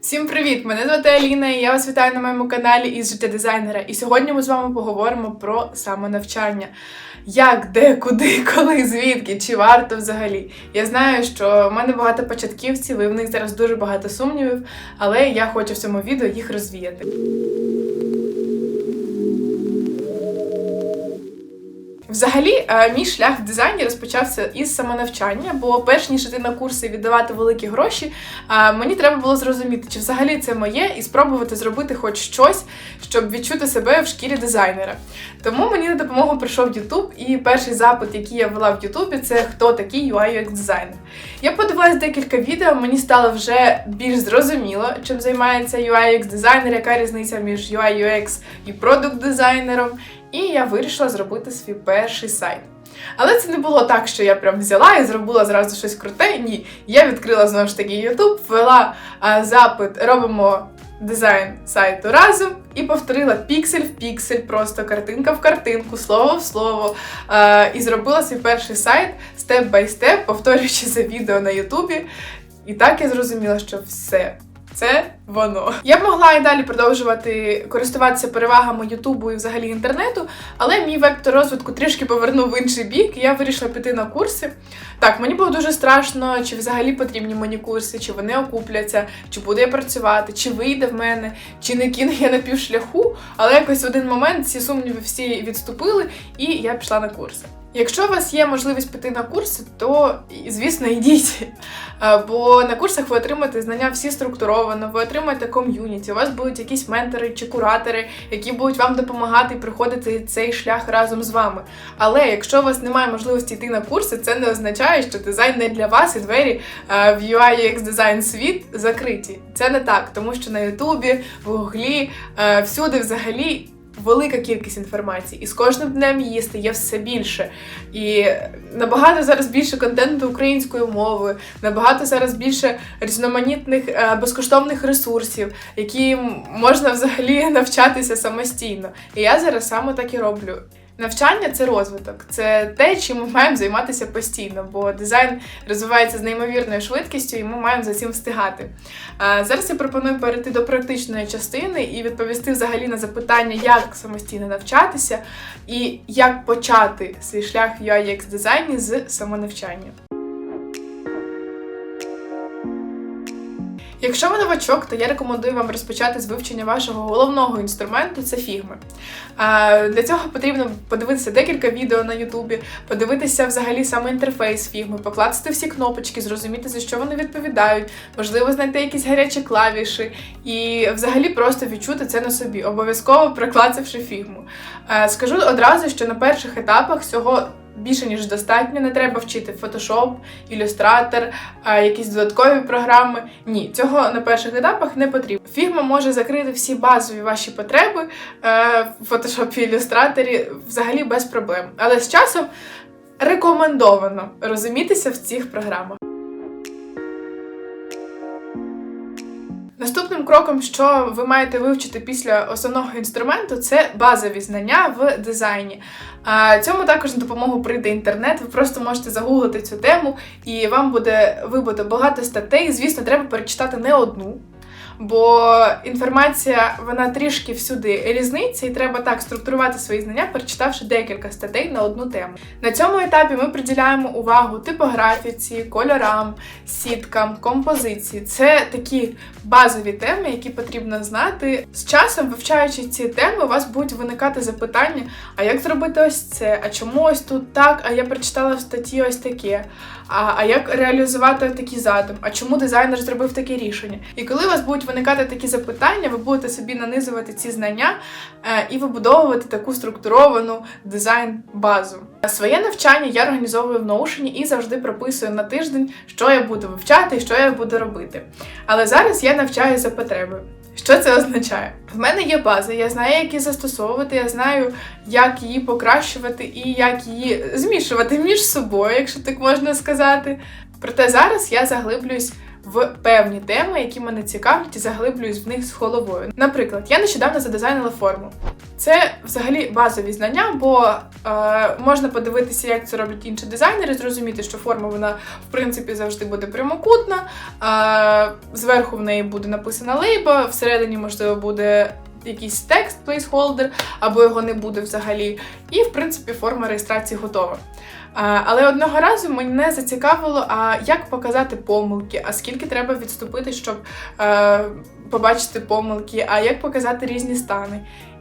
Всім привіт! Мене звати Аліна, і я вас вітаю на моєму каналі із життя дизайнера. І сьогодні ми з вами поговоримо про самонавчання. Як, де, куди, коли, звідки, чи варто взагалі. Я знаю, що в мене багато початківців, і в них зараз дуже багато сумнівів, але я хочу в цьому відео їх розвіяти. Взагалі, е, мій шлях в дизайні розпочався із самонавчання, бо перш ніж іти на курси і віддавати великі гроші, е, мені треба було зрозуміти, чи взагалі це моє, і спробувати зробити хоч щось, щоб відчути себе в шкірі дизайнера. Тому мені на допомогу прийшов YouTube, і перший запит, який я вела в YouTube, це хто такий UI UX дизайнер. Я подивилась декілька відео, мені стало вже більш зрозуміло, чим займається UI UX дизайнер, яка різниця між UI UX і продукт дизайнером. І я вирішила зробити свій перший сайт. Але це не було так, що я прям взяла і зробила зразу щось круте. Ні, я відкрила знову ж таки YouTube, ввела а, запит, робимо дизайн сайту разом і повторила піксель в піксель, просто картинка в картинку, слово в слово. А, і зробила свій перший сайт степ бай степ, повторюючи за відео на Ютубі. І так я зрозуміла, що все. Це воно. Я б могла і далі продовжувати користуватися перевагами Ютубу і взагалі інтернету, але мій вектор розвитку трішки повернув в інший бік, і я вирішила піти на курси. Так, мені було дуже страшно, чи взагалі потрібні мені курси, чи вони окупляться, чи буду я працювати, чи вийде в мене, чи не кину я на півшляху. Але якось в один момент ці сумніви всі відступили, і я пішла на курси. Якщо у вас є можливість піти на курси, то звісно йдіть. Бо на курсах ви отримаєте знання всі структуровано, ви отримаєте ком'юніті, у вас будуть якісь ментори чи куратори, які будуть вам допомагати і приходити цей шлях разом з вами. Але якщо у вас немає можливості йти на курси, це не означає, що дизайн не для вас і двері в UI UX дизайн світ закриті. Це не так, тому що на Ютубі, в Гуглі, всюди взагалі. Велика кількість інформації, і з кожним днем її стає все більше. І набагато зараз більше контенту українською мовою, набагато зараз більше різноманітних е, безкоштовних ресурсів, які можна взагалі навчатися самостійно. І я зараз саме так і роблю. Навчання це розвиток, це те, чим ми маємо займатися постійно, бо дизайн розвивається з неймовірною швидкістю, і ми маємо за цим встигати. Зараз я пропоную перейти до практичної частини і відповісти взагалі на запитання, як самостійно навчатися і як почати свій шлях в UI UX дизайні з самонавчання. Якщо ви новачок, то я рекомендую вам розпочати з вивчення вашого головного інструменту це фігми. Для цього потрібно подивитися декілька відео на Ютубі, подивитися взагалі саме інтерфейс фігми, покласти всі кнопочки, зрозуміти, за що вони відповідають, можливо, знайти якісь гарячі клавіші і взагалі просто відчути це на собі, обов'язково проклацавши фігму. Скажу одразу, що на перших етапах всього більше ніж достатньо. Не треба вчити Photoshop, Illustrator, якісь додаткові програми. Ні, цього на перших етапах не потрібно. Фігма може закрити всі базові ваші потреби е, в Photoshop і Illustrator взагалі без проблем. Але з часом рекомендовано розумітися в цих програмах. Наступним кроком, що ви маєте вивчити після основного інструменту, це базові знання в дизайні. Цьому також на допомогу прийде інтернет. Ви просто можете загуглити цю тему, і вам буде вибуто багато статей. Звісно, треба перечитати не одну. Бо інформація вона трішки всюди різниця, і треба так структурувати свої знання, перечитавши декілька статей на одну тему. На цьому етапі ми приділяємо увагу типографіці, кольорам, сіткам, композиції. Це такі базові теми, які потрібно знати. З часом, вивчаючи ці теми, у вас будуть виникати запитання: а як зробити ось це? А чому ось тут так? А я прочитала в статті ось таке. А, а як реалізувати такий задум? А чому дизайнер зробив таке рішення? І коли у вас будуть виникати такі запитання, ви будете собі нанизувати ці знання е, і вибудовувати таку структуровану дизайн-базу. Своє навчання я організовую в Notion і завжди прописую на тиждень, що я буду вивчати і що я буду робити. Але зараз я навчаю за потребою. Що це означає? В мене є база, я знаю, як її застосовувати, я знаю, як її покращувати і як її змішувати між собою, якщо так можна сказати. Проте зараз я заглиблююсь в певні теми, які мене цікавлять, і заглиблююсь в них з головою. Наприклад, я нещодавно задизайнила форму. Це взагалі базові знання, бо е, можна подивитися, як це роблять інші дизайнери, зрозуміти, що форма вона в принципі завжди буде прямокутна. Е, зверху в неї буде написана лейба, всередині, можливо, буде якийсь текст, placeholder, або його не буде взагалі. І, в принципі, форма реєстрації готова. Але одного разу мене зацікавило, а як показати помилки, а скільки треба відступити, щоб е, побачити помилки, а як показати різні стани.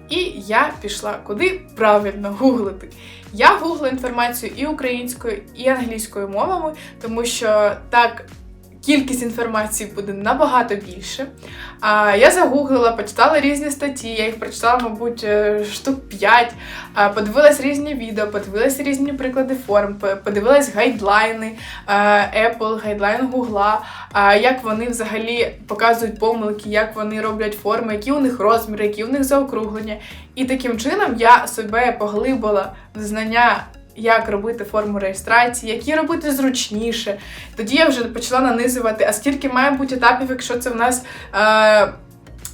І я пішла куди правильно гуглити. Я гуглила інформацію і українською, і англійською мовами, тому що так кількість інформації буде набагато більше. А, Я загуглила, почитала різні статті, я їх прочитала, мабуть, е, штук 5, а, подивилась різні відео, подивилась різні приклади форм, подивилась гайдлайни Apple, гайдлайн Google, як вони взагалі показують помилки, як вони роблять форми, які у них розміри, які у них заокруглення. І таким чином я себе поглибила в знання як робити форму реєстрації, які робити зручніше. Тоді я вже почала нанизувати, а скільки має бути етапів, якщо це в нас. Е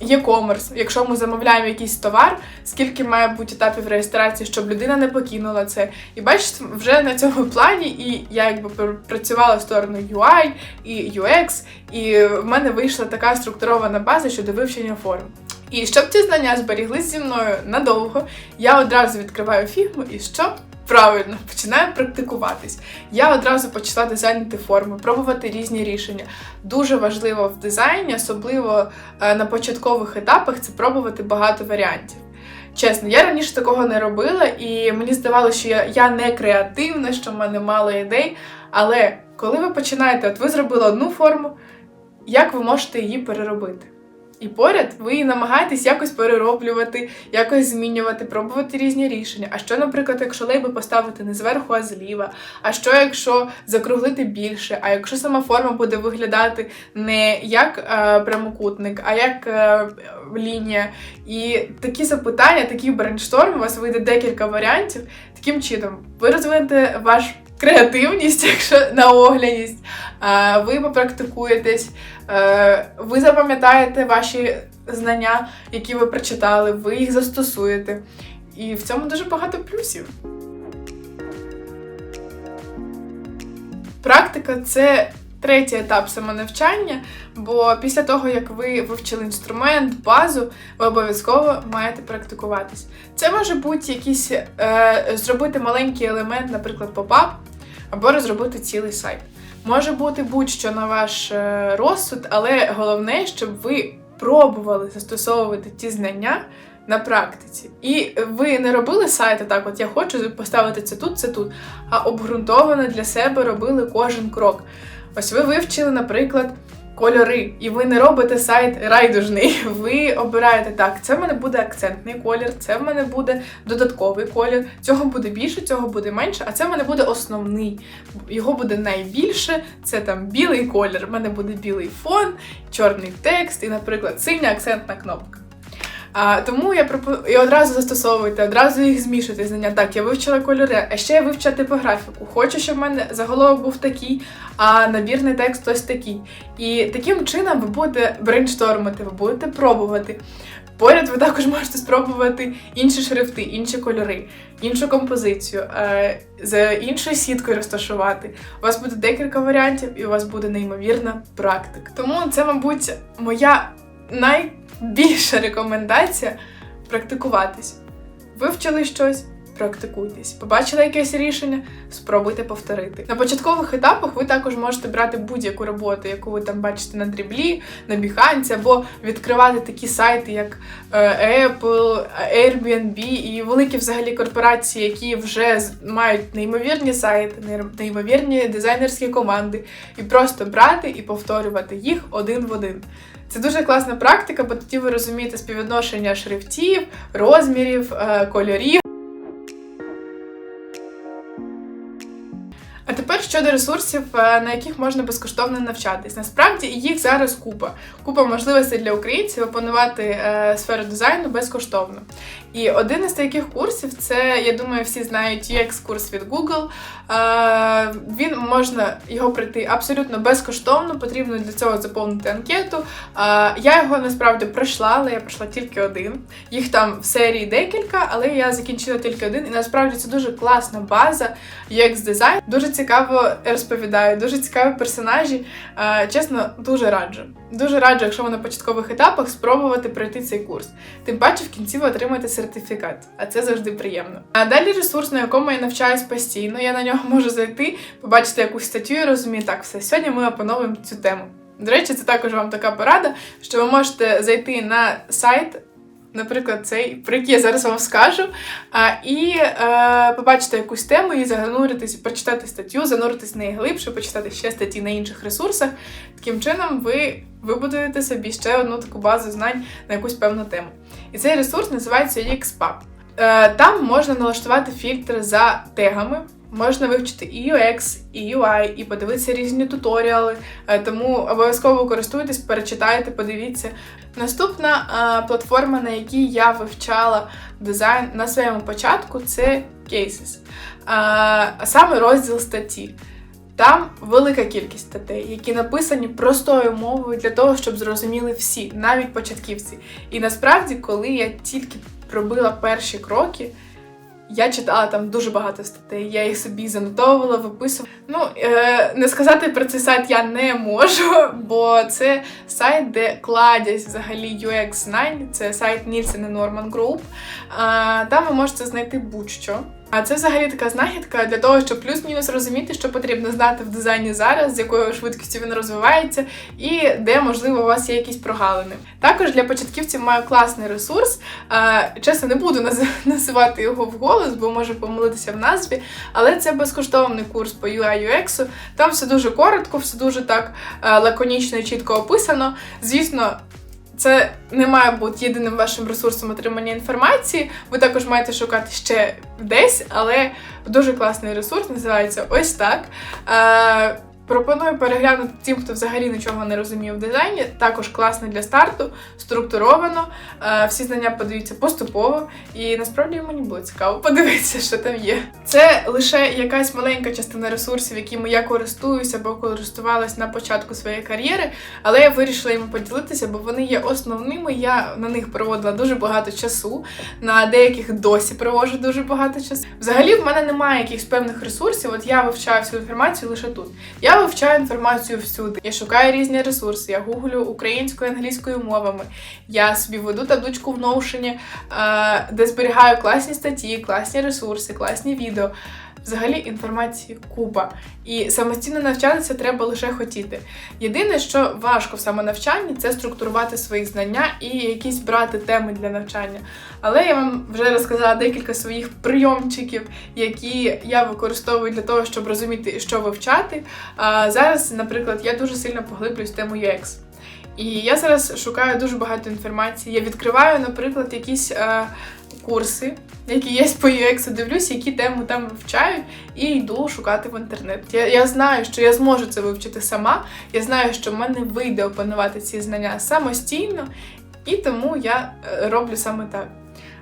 Є-комерс, якщо ми замовляємо якийсь товар, скільки має бути етапів реєстрації, щоб людина не покинула це. І бачите, вже на цьому плані, і я якби працювала в сторону UI і UX, і в мене вийшла така структурована база щодо вивчення форм. І щоб ці знання зберіглись зі мною надовго, я одразу відкриваю фігму і що? Правильно, починаю практикуватись. Я одразу почала дизайнити форми, пробувати різні рішення. Дуже важливо в дизайні, особливо е, на початкових етапах, це пробувати багато варіантів. Чесно, я раніше такого не робила, і мені здавалося, що я, я не креативна, що в мене мало ідей. Але коли ви починаєте, от ви зробили одну форму, як ви можете її переробити? І поряд ви намагаєтесь якось перероблювати, якось змінювати, пробувати різні рішення. А що, наприклад, якщо лейби поставити не зверху, а зліва? А що, якщо закруглити більше? А якщо сама форма буде виглядати не як е, прямокутник, а як е, лінія? І такі запитання, такий брейншторм, у вас вийде декілька варіантів. Таким чином, ви розвинете ваш креативність, якщо на огляність, ви попрактикуєтесь, ви запам'ятаєте ваші знання, які ви прочитали, ви їх застосуєте. І в цьому дуже багато плюсів. Практика це третій етап самонавчання, бо після того, як ви вивчили інструмент, базу, ви обов'язково маєте практикуватись. Це може бути якийсь е, зробити маленький елемент, наприклад, попап, або розробити цілий сайт. Може бути будь-що на ваш е, розсуд, але головне, щоб ви пробували застосовувати ті знання на практиці. І ви не робили сайти так, от я хочу поставити це тут, це тут, а обґрунтовано для себе робили кожен крок. Ось ви вивчили, наприклад, кольори, і ви не робите сайт райдужний. Ви обираєте так, це в мене буде акцентний колір, це в мене буде додатковий колір, цього буде більше, цього буде менше, а це в мене буде основний. Його буде найбільше, це там білий колір. У мене буде білий фон, чорний текст і, наприклад, синя акцентна кнопка. А, Тому я пропоную і одразу застосовуйте, одразу їх змішуйте знання. Так, я вивчила кольори, а ще я вивчила типографіку. Хочу, щоб в мене заголовок був такий, а набірний текст ось такий. І таким чином ви будете брейнштормити, ви будете пробувати. Поряд ви також можете спробувати інші шрифти, інші кольори, іншу композицію, е, з іншою сіткою розташувати. У вас буде декілька варіантів, і у вас буде неймовірна практика. Тому це, мабуть, моя най більша рекомендація практикуватись. Вивчили щось, практикуйтесь. Побачили якесь рішення, спробуйте повторити. На початкових етапах ви також можете брати будь-яку роботу, яку ви там бачите на дріблі, на Behance, або відкривати такі сайти, як е, Apple, Airbnb і великі взагалі корпорації, які вже мають неймовірні сайти, неймовірні дизайнерські команди, і просто брати і повторювати їх один в один. Це дуже класна практика, бо тоді ви розумієте співвідношення шрифтів, розмірів, е, кольорів. Щодо ресурсів, е, на яких можна безкоштовно навчатись, насправді їх зараз купа. Купа можливостей для українців опанувати е, сферу дизайну безкоштовно. І один із таких курсів це, я думаю, всі знають UX-курс від Google. Е, він можна його пройти абсолютно безкоштовно, потрібно для цього заповнити анкету. Я його насправді пройшла, але я пройшла тільки один. Їх там в серії декілька, але я закінчила тільки один. І насправді це дуже класна база UX дизайн. Дуже цікаво розповідаю, дуже цікаві персонажі. Чесно, дуже раджу. Дуже раджу, якщо ви на початкових етапах спробувати пройти цей курс. Тим паче в кінці ви отримаєте сертифікат, а це завжди приємно. А далі ресурс, на якому я навчаюсь постійно. Я на нього можу зайти, побачити якусь статтю і розумію, так, все, сьогодні ми опановуємо цю тему. До речі, це також вам така порада, що ви можете зайти на сайт. Наприклад, цей, про який я зараз вам скажу, а, і е, побачити якусь тему і зануритись, прочитати статтю, зануритись в неї глибше, почитати ще статті на інших ресурсах. Таким чином, ви вибудуєте собі ще одну таку базу знань на якусь певну тему. І цей ресурс називається UXPub. Е, там можна налаштувати фільтри за тегами. Можна вивчити і UX, і UI, і подивитися різні туторіали. Е, Тому обов'язково користуйтесь, перечитайте, подивіться. Наступна е, платформа, на якій я вивчала дизайн на своєму початку, це Cases. Е, саме розділ статті. Там велика кількість статей, які написані простою мовою для того, щоб зрозуміли всі, навіть початківці. І насправді, коли я тільки пробила перші кроки, я читала там дуже багато статей, я їх собі занотовувала, виписувала. Ну, е, не сказати про цей сайт я не можу, бо це сайт, де кладять взагалі UX знань, це сайт Nielsen Norman Group. Там ви можете знайти будь-що. А це взагалі така знахідка для того, щоб плюс-мінус розуміти, що потрібно знати в дизайні зараз, з якою швидкістю він розвивається, і де, можливо, у вас є якісь прогалини. Також для початківців маю класний ресурс. Чесно, не буду називати його вголос, бо можу помилитися в назві, але це безкоштовний курс по UI UX. Там все дуже коротко, все дуже так лаконічно і чітко описано. Звісно. Це не має бути єдиним вашим ресурсом отримання інформації. Ви також маєте шукати ще десь, але дуже класний ресурс називається ось так. Пропоную переглянути тим, хто взагалі нічого не розуміє в дизайні. Також класний для старту, структуровано. Е, всі знання подаються поступово, і насправді мені було цікаво подивитися, що там є. Це лише якась маленька частина ресурсів, якими я користуюся або користувалась на початку своєї кар'єри, але я вирішила їм поділитися, бо вони є основними. Я на них проводила дуже багато часу. На деяких досі проводжу дуже багато часу. Взагалі, в мене немає якихось певних ресурсів. От я вивчаю всю інформацію лише тут. Я вивчаю інформацію всюди. Я шукаю різні ресурси. Я гуглю українською англійською мовами. Я собі веду табличку в е, де зберігаю класні статті, класні ресурси, класні відео. Взагалі інформації купа. І самостійно навчатися треба лише хотіти. Єдине, що важко в самонавчанні, це структурувати свої знання і якісь брати теми для навчання. Але я вам вже розказала декілька своїх прийомчиків, які я використовую для того, щоб розуміти, що вивчати. А зараз, наприклад, я дуже сильно поглиблююсь в тему UX. І я зараз шукаю дуже багато інформації. Я відкриваю, наприклад, якісь е, курси, які є по UX, дивлюсь, які теми там вивчають, і йду шукати в інтернет. Я, я знаю, що я зможу це вивчити сама. Я знаю, що в мене вийде опанувати ці знання самостійно, і тому я е, роблю саме так.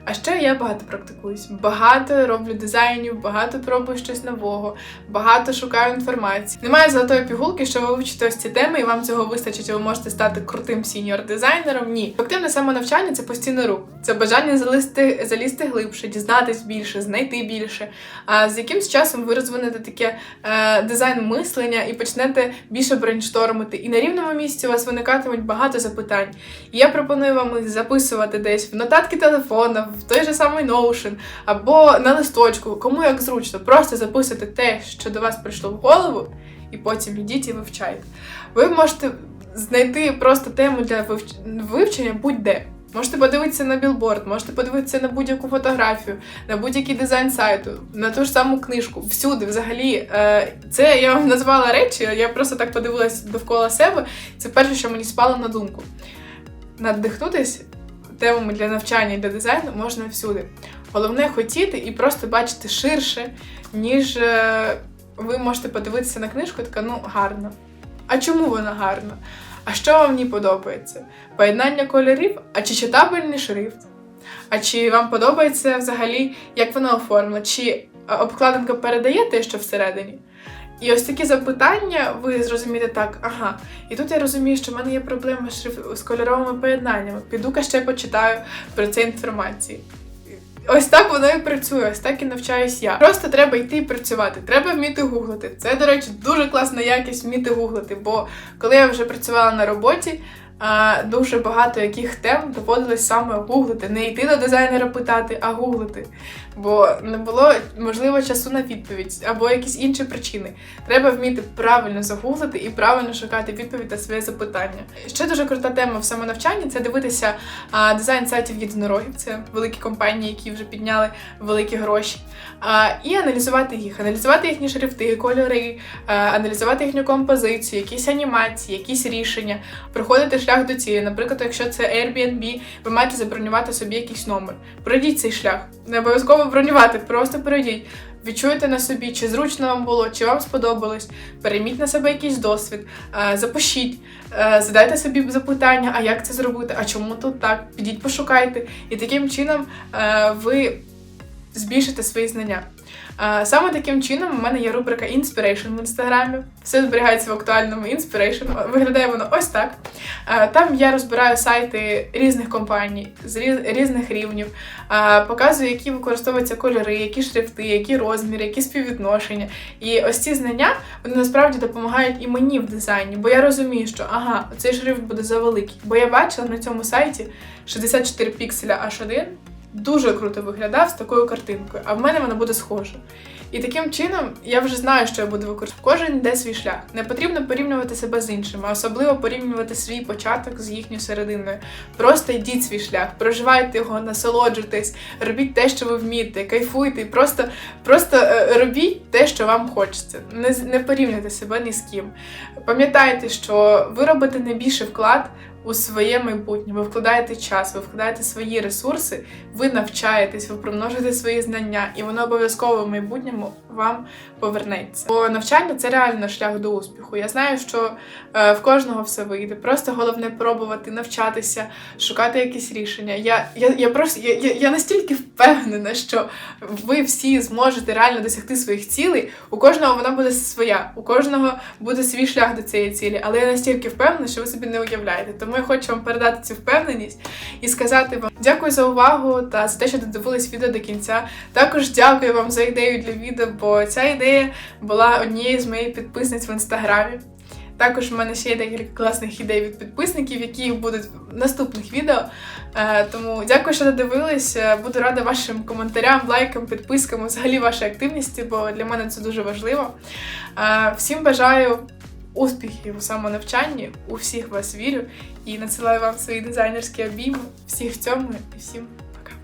А ще я багато практикуюсь, багато роблю дизайнів, багато пробую щось нового, багато шукаю інформації. Немає золотої пігулки, що ви вивчите ось ці теми, і вам цього вистачить, і ви можете стати крутим сіньор-дизайнером. Ні, ефективне самонавчання це постійний рух, це бажання залізти, залізти глибше, дізнатись більше, знайти більше. А з якимсь часом ви розвинете таке е, дизайн мислення і почнете більше брейнштормити. І на рівному місці у вас виникатимуть багато запитань. І я пропоную вам їх записувати десь в нотатки телефона, в той же самий Notion або на листочку, кому як зручно. Просто записуйте те, що до вас прийшло в голову, і потім йдіть і вивчайте. Ви можете знайти просто тему для вивч- вивчення будь-де. Можете подивитися на білборд, можете подивитися на будь-яку фотографію, на будь-який дизайн сайту, на ту ж саму книжку. Всюди, взагалі, Е, це я вам назвала речі, я просто так подивилась довкола себе. Це перше, що мені спало на думку. Надихнутись темами для навчання і для дизайну можна всюди. Головне хотіти і просто бачити ширше, ніж е, ви можете подивитися на книжку така, ну, гарно. А чому вона гарна? А що вам в подобається? Поєднання кольорів, а чи читабельний шрифт? А чи вам подобається взагалі, як вона оформлена? Чи обкладинка передає те, що всередині? І ось такі запитання, ви зрозумієте так, ага. І тут я розумію, що в мене є проблеми з, кольоровими поєднаннями. Піду-ка ще почитаю про це інформації. Ось так воно і працює, ось так і навчаюсь я. Просто треба йти і працювати. Треба вміти гуглити. Це, до речі, дуже класна якість вміти гуглити. Бо коли я вже працювала на роботі, дуже багато яких тем доводилось саме гуглити. Не йти до дизайнера питати, а гуглити. Бо не було можливо часу на відповідь або якісь інші причини. Треба вміти правильно загуглити і правильно шукати відповідь на своє запитання. Ще дуже крута тема в самонавчанні це дивитися а, дизайн сайтів єдинорогів. Це великі компанії, які вже підняли великі гроші. А, і аналізувати їх, аналізувати їхні шрифти, кольори, а, аналізувати їхню композицію, якісь анімації, якісь рішення, проходити шлях до цілі. Наприклад, якщо це Airbnb, ви маєте забронювати собі якийсь номер. Пройдіть цей шлях. Не обов'язково бронювати, просто перейдіть. Відчуйте на собі, чи зручно вам було, чи вам сподобалось. Перейміть на себе якийсь досвід, е, запишіть, е, задайте собі запитання, а як це зробити, а чому тут так? Підіть, пошукайте. І таким чином е, ви збільшите свої знання. Саме таким чином у мене є рубрика Inspiration в інстаграмі. Все зберігається в актуальному Inspiration. Виглядає воно ось так. Там я розбираю сайти різних компаній з різних рівнів, показую, які використовуються кольори, які шрифти, які розміри, які співвідношення. І ось ці знання вони насправді допомагають і мені в дизайні, бо я розумію, що ага, цей шрифт буде завеликий. Бо я бачила на цьому сайті 64 пікселя H1 дуже круто виглядав з такою картинкою, а в мене вона буде схожа. І таким чином я вже знаю, що я буду використовувати. Кожен йде свій шлях. Не потрібно порівнювати себе з іншими, особливо порівнювати свій початок з їхньою серединою. Просто йдіть свій шлях, проживайте його, насолоджуйтесь, робіть те, що ви вмієте, кайфуйте, просто, просто е, робіть те, що вам хочеться. Не, не порівнюйте себе ні з ким. Пам'ятайте, що ви робите найбільший вклад у своє майбутнє. Ви вкладаєте час, ви вкладаєте свої ресурси, ви навчаєтесь, ви примножуєте свої знання, і воно обов'язково в майбутньому вам повернеться. Бо навчання це реально шлях до успіху. Я знаю, що е, в кожного все вийде. Просто головне пробувати, навчатися, шукати якісь рішення. Я, я, я просто я, я, я настільки впевнена, що ви всі зможете реально досягти своїх цілей. У кожного вона буде своя, у кожного буде свій шлях до цієї цілі. Але я настільки впевнена, що ви собі не уявляєте. Тому я хочу вам передати цю впевненість і сказати вам дякую за увагу та за те, що додивились відео до кінця. Також дякую вам за ідею для відео, бо ця ідея була однією з моїх підписниць в інстаграмі. Також в мене ще є декілька класних ідей від підписників, які будуть в наступних відео. Е, Тому дякую, що додивились. Е, Буду рада вашим коментарям, лайкам, підпискам, взагалі вашій активності, бо для мене це дуже важливо. Е, Всім бажаю успіхів у самонавчанні, у всіх вас вірю і надсилаю вам свої дизайнерські обійми. Всіх в цьому і всім пока.